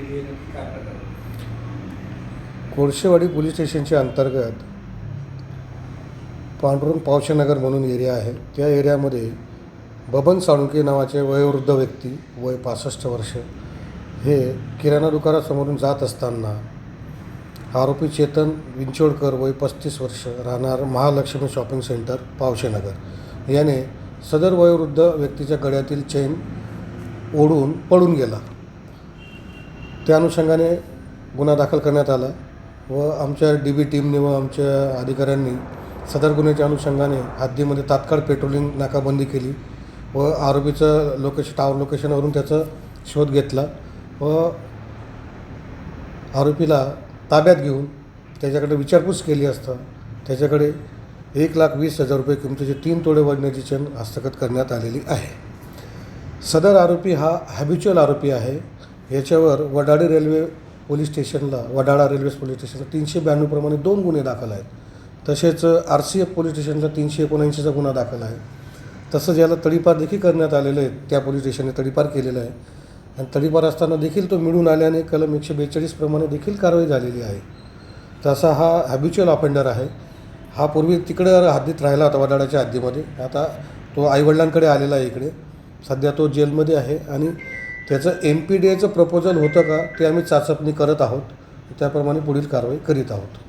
केली आहे नक्की काय प्रकार कोळशेवाडी पोलीस स्टेशनच्या अंतर्गत पांडुरंग पावशेनगर म्हणून एरिया आहे. त्या एरियामध्ये बबन साळुंके नावाचे वयोवृद्ध व्यक्ती वय पासष्ट वर्ष हे किराणा दुकानासमोरून जात असताना आरोपी चेतन विंचोडकर वय पस्तीस वर्ष राहणार महालक्ष्मी शॉपिंग सेंटर पावशेनगर याने सदर वयोवृद्ध व्यक्तीच्या गळ्यातील चेन ओढून पळून गेला. त्या अनुषंगाने गुन्हा दाखल करण्यात आला व आमच्या डी बी टीमने व आमच्या अधिकाऱ्यांनी सदर गुन्ह्याच्या अनुषंगाने हद्दीमध्ये तात्काळ पेट्रोलिंग नाकाबंदी केली व आरोपीचं लोकेशन टावर लोकेशनवरून त्याचा शोध घेतला व आरोपीला ताब्यात घेऊन त्याच्याकडे विचारपूस केली असता त्याच्याकडे एक लाख वीस हजार रुपये किमतीचे तीन तोडे वजनाची चेन हस्तगत करण्यात आलेली आहे. सदर आरोपी हा हॅबिच्युअल आरोपी आहे. याच्यावर वडाळी रेल्वे पोलीस स्टेशनला वडाळा रेल्वे पोलीस स्टेशनला तीनशे ब्याण्णवप्रमाणे दोन गुन्हे दाखल आहेत. तसेच आर सी एफ पोलीस स्टेशनला तीनशे एकोणऐंशीचा गुन्हा दाखल आहे. तसंच याला तडीपार देखील करण्यात आलेलं आहे त्या पोलीस स्टेशनने तडीपार केलेलं आहे. आणि तडीपार असताना देखील तो मिळून आल्याने कलम एकशे बेचाळीसप्रमाणे देखील कारवाई झालेली आहे. तसा हा हॅबिच्युअल ऑफेंडर आहे. हा पूर्वी तिकडं हद्दीत राहिला होता वडाळ्याच्या हद्दीमध्ये. आता तो आईवडिलांकडे आलेला आहे इकडे. सध्या तो जेलमध्ये आहे आणि त्याचं एम पी डी एचं प्रपोजल होतं का ते आम्ही चाचपणी करत आहोत. त्याप्रमाणे पुढील कारवाई करीत आहोत.